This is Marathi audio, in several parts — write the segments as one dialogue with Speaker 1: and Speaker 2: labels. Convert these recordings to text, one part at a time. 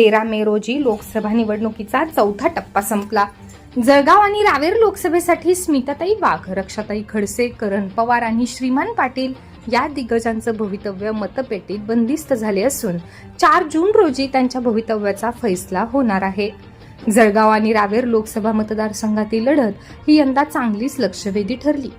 Speaker 1: तेरा मे रोजी लोकसभा निवडणुकीचा चौथा टप्पा संपला. जळगाव आणि रावेर लोकसभेसाठी स्मिताताई वाघ रक्षाताई खडसे करण पवार आणि श्रीमान पाटील या दिग्गजांचं भवितव्य मतपेटीत बंदिस्त झाले असून चार जून रोजी त्यांच्या भवितव्याचा फैसला होणार आहे. जळगाव आणि रावेर लोकसभा मतदारसंघातील लढत ही यंदा चांगलीच लक्षवेधी ठरली.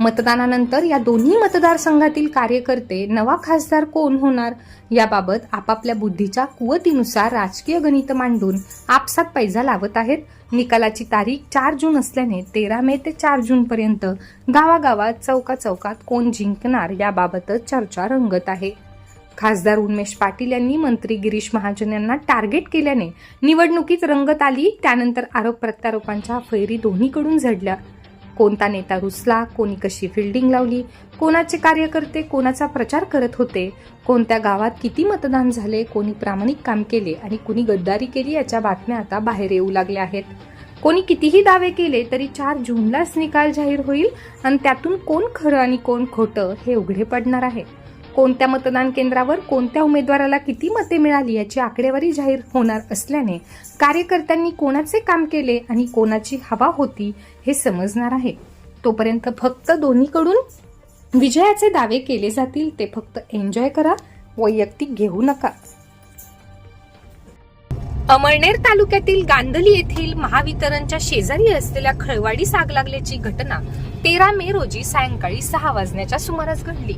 Speaker 1: मतदानानंतर या दोन्ही मतदारसंघातील कार्यकर्ते नवा खासदार कोण होणार याबाबत आपापल्या बुद्धीच्या कुवतीनुसार राजकीय गणित मांडून आपसात पैजा लावत आहेत. निकालाची तारीख चार जून असल्याने तेरा मे ते चार जूनपर्यंत गावागावात चौका चौकात कोण जिंकणार याबाबतच चर्चा रंगत आहे. खासदार उन्मेश पाटील यांनी मंत्री गिरीश महाजन यांना टार्गेट केल्याने निवडणुकीत रंगत आली. त्यानंतर आरोप प्रत्यारोपांच्या फैरी दोन्हीकडून झडल्या. कोणता नेता रुसला कोणी कशी फिल्डिंग लावली कोणाचे कार्यकर्ते कोणाचा प्रचार करत होते कोणत्या गावात किती मतदान झाले कोणी प्रामाणिक काम केले आणि कुणी गद्दारी केली याच्या बातम्या आता बाहेर येऊ लागल्या आहेत. कोणी कितीही दावे केले तरी चार जूनलाच निकाल जाहीर होईल आणि त्यातून कोण खरं आणि कोण खोटं हे उघडे पडणार आहे. कोणत्या मतदान केंद्रावर कोणत्या उमेदवाराला किती मते मिळाली याची आकडेवारी जाहीर होणार असल्याने कार्यकर्त्यांनी कोणाचे काम केले आणि कोणाची हवा होती हे समजणार आहे. तोपर्यंत फक्त दोन्हीकडून विजयाचे दावे केले जातील ते फक्त एन्जॉय करा वैयक्तिक घेऊ नका. अमळनेर तालुक्यातील गांधली येथील महावितरणच्या शेजारी असलेल्या खळवाडी साग लागल्याची घटना तेरा मे रोजी सायंकाळी सहा वाजण्याच्या सुमारास घडली.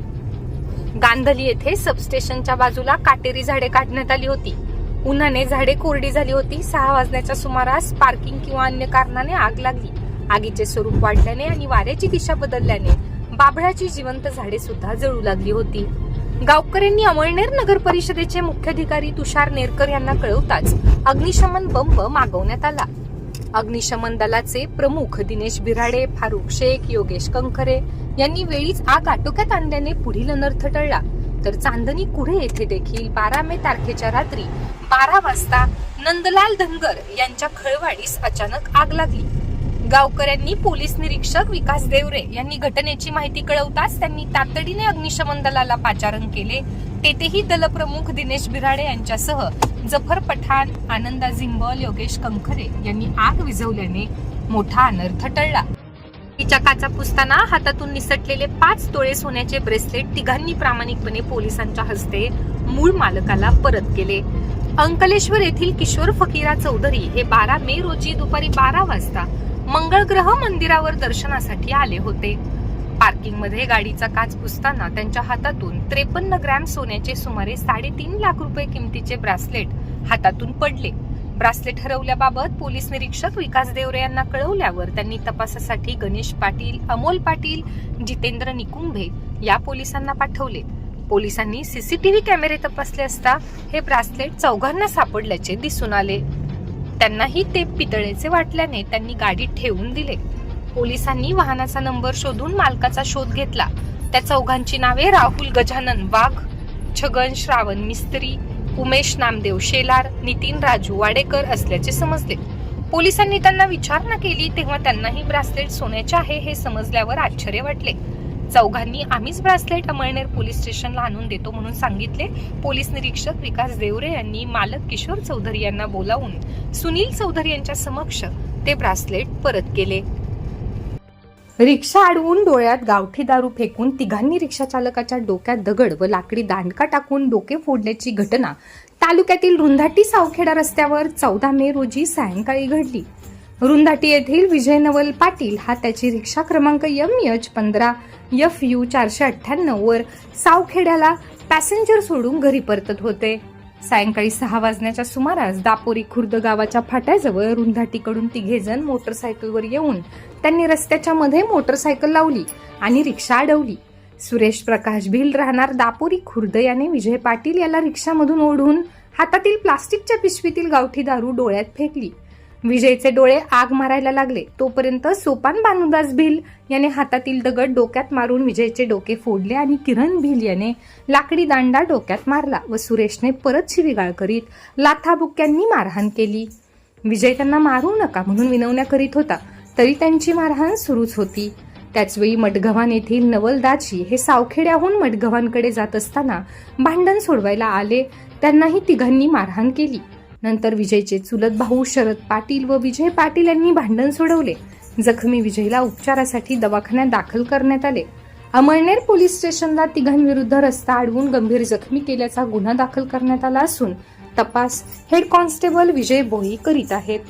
Speaker 1: गांधली येथे सबस्टेशनच्या बाजूला काटेरी झाडे काढण्यात आली होती. उन्हाने झाडे कोरडी झाली होती. सहा वाजण्याच्या सुमारास पार्किंग किंवा अन्य कारणाने आग लागली. आगीचे स्वरूप वाढल्याने आणि वाऱ्याची दिशा बदलल्याने बाभळाची जिवंत झाडे सुद्धा जळू लागली होती. गावकऱ्यांनी अमळनेर नगर परिषदेचे मुख्याधिकारी तुषार नेरकर यांना कळवताच अग्निशमन बंब मागवण्यात आला. अग्निशमन दलाचे प्रमुख दिनेश बिराडे फारुख शेख योगेश कंखरे यांनी वेळीच आग आटोक्यात आणल्याने पुढील अनर्थ टळला. तर चांदणी कुढे येथे देखील बारा मे तारखेच्या रात्री बारा वाजता नंदलाल धनगर यांच्या खळवाडीस अचानक आग लागली. गावकऱ्यांनी पोलीस निरीक्षक विकास देवरे यांनी घटनेची माहिती कळवताच त्यांनी तातडीने अग्निशमन दलाला पाचारण केले तेथेही दलप्रमुख दिनेश बिराडे यांच्यासह जफर पठाण आनंदा झिंबल योगेश कंखरे यांनी आग विझवल्याने मोठा अनर्थ टळला. तिच्या काचा पुसताना हातातून निसटलेले पाच तोळे सोन्याचे ब्रेसलेट तिघांनी प्रामाणिकपणे पोलिसांच्या हस्ते मूळ मालकाला परत केले. अंकलेश्वर येथील किशोर फकीरा चौधरी हे बारा मे रोजी दुपारी बारा वाजता मंगळग्रह मंदिरावर दर्शनासाठी आले होते. पार्किंगमध्ये गाडीचा काच पुसताना त्यांच्या हातातून त्रेपन्न ग्रॅम सोन्याचे सुमारे साडेतीन लाख रुपये किमतीचे ब्रासलेट हातातून पडले. ब्रासलेट हरवल्याबाबत पोलीस निरीक्षक विकास देवरे यांना कळवल्यावर त्यांनी तपासासाठी गणेश पाटील अमोल पाटील जितेंद्र निकुंभे या पोलिसांना पाठवले. पोलिसांनी सीसीटीव्ही कॅमेरे तपासले असता हे ब्रासलेट चौघांना सापडल्याचे दिसून आले. त्यांनाही ते पितळेचे वाटल्याने त्यांनी गाडीत ठेवून दिले. पोलिसांनी वाहनाचा नंबर शोधून मालकाचा शोध घेतला. त्या चौघांची नावे राहुल गजानन वाघ छगन श्रावण मिस्त्री उमेश नामदेव शेलार नितीन राजू वाडेकर असल्याचे समजले. पोलिसांनी त्यांना विचारणा केली तेव्हा त्यांनाही ब्रासलेट सोन्याचे आहे हे समजल्यावर आश्चर्य वाटले. चौघांनी आम्हीच ब्रासलेट अमळनेर पोलीस स्टेशनला आणून देतो म्हणून सांगितले. पोलीस निरीक्षक विकास देवरे यांनी मालक किशोर चौधरी यांना बोलावून सुनील चौधरी यांच्या समक्ष ते ब्रासलेट परत केले. रिक्षा अडवून डोळ्यात गावठी दारू फेकून तिघांनी रिक्षा चालकाच्या डोक्यात दगड व लाकडी दांडका टाकून डोके फोडल्याची घटना तालुक्यातील रुंधाटी सावखेडा रस्त्यावर चौदा मे रोजी सायंकाळी घडली. रुंधाटी येथील विजय नवल पाटील हा त्याची रिक्षा क्रमांक यम एच पंधरा एफ यू चारशे अठ्ठ्याण्णव वर सावखेड्याला पॅसेंजर सोडून घरी परतत होते. सायंकाळी सहा वाजण्याच्या सुमारास दापोरी खुर्द गावाच्या फाट्याजवळ रुंधाटीकडून तिघेजण मोटरसायकलवर येऊन त्यांनी रस्त्याच्या मध्ये मोटरसायकल लावली आणि रिक्षा अडवली. सुरेश प्रकाश भिल राहणार दापोरी खुर्द याने विजय पाटील याला रिक्षामधून ओढून हातातील प्लास्टिकच्या पिशवीतील गावठी दारू डोळ्यात फेकली. विजयचे डोळे आग मारायला लागले. तोपर्यंत सोपान बानुदास भिल याने हातातील दगड डोक्यात मारून विजयचे डोके फोडले आणि किरण भिल याने लाकडी दांडा डोक्यात मारला व सुरेशने परत शिवीगाळ करीत लाथाबुक्यांनी मारहाण केली. विजय त्यांना मारू नका म्हणून विनवण्या करीत होता तरी त्यांची मारहाण सुरूच होती. त्याचवेळी मडगव्हाण येथील नवलदाजी हे सावखेड्याहून मडगव्हाणकडे जात असताना भांडण सोडवायला आले त्यांनाही तिघांनी मारहाण केली. नंतर विजयचे चुलत भाऊ शरद पाटील व विजय पाटील यांनी भांडण सोडवले. जखमी विजयला उपचारासाठी दवाखान्यात दाखल करण्यात आले. अमळनेर पोलीस स्टेशनला तिघांविरुद्ध रस्ता अडवून गंभीर जखमी केल्याचा गुन्हा दाखल करण्यात आला असून तपास हेड कॉन्स्टेबल विजय बोई करीत आहेत.